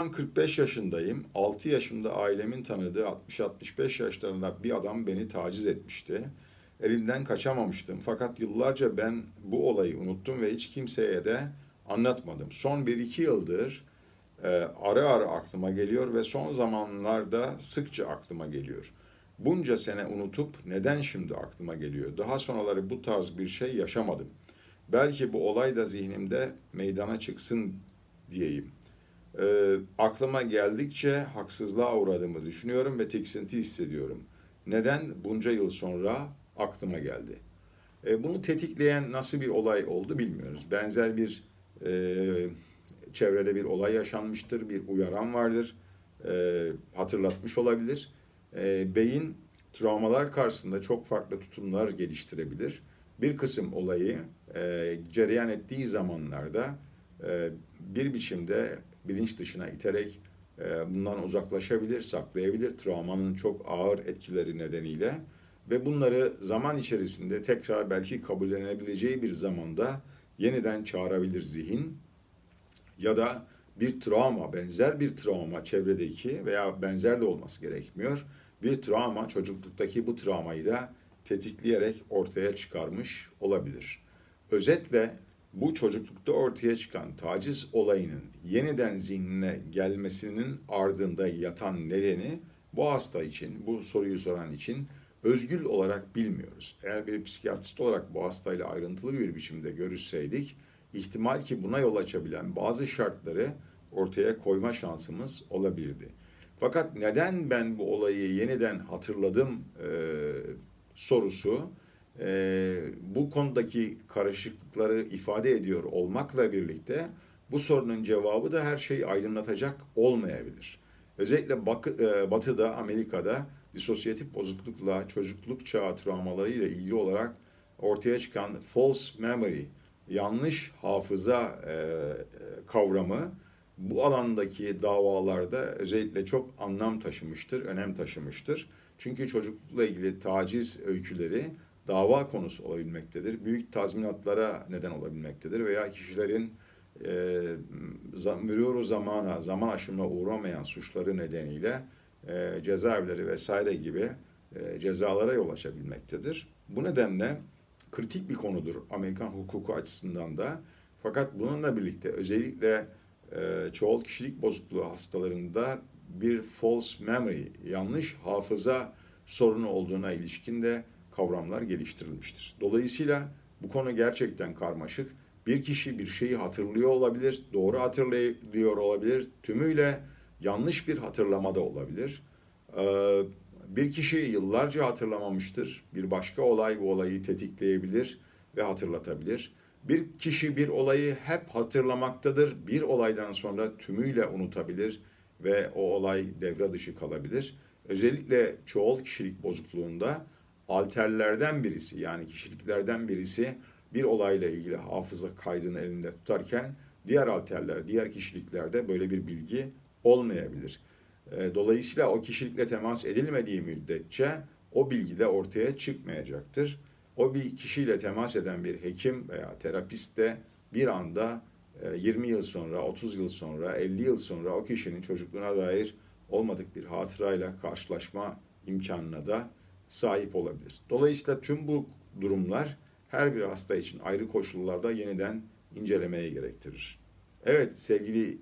Ben 45 yaşındayım. 6 yaşında ailemin tanıdığı 60-65 yaşlarında bir adam beni taciz etmişti. Elinden kaçamamıştım. Fakat yıllarca ben bu olayı unuttum ve hiç kimseye de anlatmadım. Son 1-2 yıldır e, ara ara aklıma geliyor ve son zamanlarda sıkça aklıma geliyor. Bunca sene unutup neden şimdi aklıma geliyor? Daha sonraları bu tarz bir şey yaşamadım. Belki bu olay da zihnimde meydana çıksın diyeyim. E, aklıma geldikçe haksızlığa uğradığımı düşünüyorum ve tiksinti hissediyorum. Neden? Bunca yıl sonra aklıma geldi. E, bunu tetikleyen nasıl bir olay oldu bilmiyoruz. Benzer bir e, çevrede bir olay yaşanmıştır, bir uyaran vardır, e, hatırlatmış olabilir. E, beyin travmalar karşısında çok farklı tutumlar geliştirebilir. Bir kısım olayı e, cereyan ettiği zamanlarda e, bir biçimde bilinç dışına iterek e, bundan uzaklaşabilir, saklayabilir travmanın çok ağır etkileri nedeniyle ve bunları zaman içerisinde tekrar belki kabullenebileceği bir zamanda yeniden çağırabilir zihin ya da bir travma, benzer bir travma çevredeki veya benzer de olması gerekmiyor. Bir travma çocukluktaki bu travmayı da tetikleyerek ortaya çıkarmış olabilir. Özetle bu çocuklukta ortaya çıkan taciz olayının yeniden zihnine gelmesinin ardında yatan nedeni bu hasta için, bu soruyu soran için özgül olarak bilmiyoruz. Eğer bir psikiyatrist olarak bu hastayla ayrıntılı bir biçimde görüşseydik, ihtimal ki buna yol açabilen bazı şartları ortaya koyma şansımız olabilirdi. Fakat neden ben bu olayı yeniden hatırladım e, sorusu e, bu konudaki karışıklıkları ifade ediyor olmakla birlikte bu sorunun cevabı da her şeyi aydınlatacak olmayabilir. Özellikle Batı'da, Amerika'da disosyatif bozuklukla çocukluk çağı travmaları ile ilgili olarak ortaya çıkan false memory, yanlış hafıza e, kavramı bu alandaki davalarda özellikle çok anlam taşımıştır, önem taşımıştır. Çünkü çocuklukla ilgili taciz öyküleri dava konusu olabilmektedir. Büyük tazminatlara neden olabilmektedir veya kişilerin e, mürûru zamana, zaman aşımına uğramayan suçları nedeniyle e, cezaevleri vesaire gibi e, cezalara yol açabilmektedir. Bu nedenle kritik bir konudur Amerikan hukuku açısından da. Fakat bununla birlikte özellikle e, çoğul kişilik bozukluğu hastalarında bir false memory, yanlış hafıza sorunu olduğuna ilişkin de kavramlar geliştirilmiştir. Dolayısıyla bu konu gerçekten karmaşık. Bir kişi bir şeyi hatırlıyor olabilir, doğru hatırlıyor olabilir, tümüyle yanlış bir hatırlama da olabilir. Ee, bir kişi yıllarca hatırlamamıştır. Bir başka olay bu olayı tetikleyebilir ve hatırlatabilir. Bir kişi bir olayı hep hatırlamaktadır. Bir olaydan sonra tümüyle unutabilir ve o olay devre dışı kalabilir. Özellikle çoğul kişilik bozukluğunda alterlerden birisi yani kişiliklerden birisi bir olayla ilgili hafıza kaydını elinde tutarken diğer alterler, diğer kişiliklerde böyle bir bilgi olmayabilir. E, dolayısıyla o kişilikle temas edilmediği müddetçe o bilgi de ortaya çıkmayacaktır. O bir kişiyle temas eden bir hekim veya terapist de bir anda 20 e, yıl sonra, 30 yıl sonra, 50 yıl sonra o kişinin çocukluğuna dair olmadık bir hatırayla karşılaşma imkanına da sahip olabilir. Dolayısıyla tüm bu durumlar her bir hasta için ayrı koşullarda yeniden incelemeye gerektirir. Evet sevgili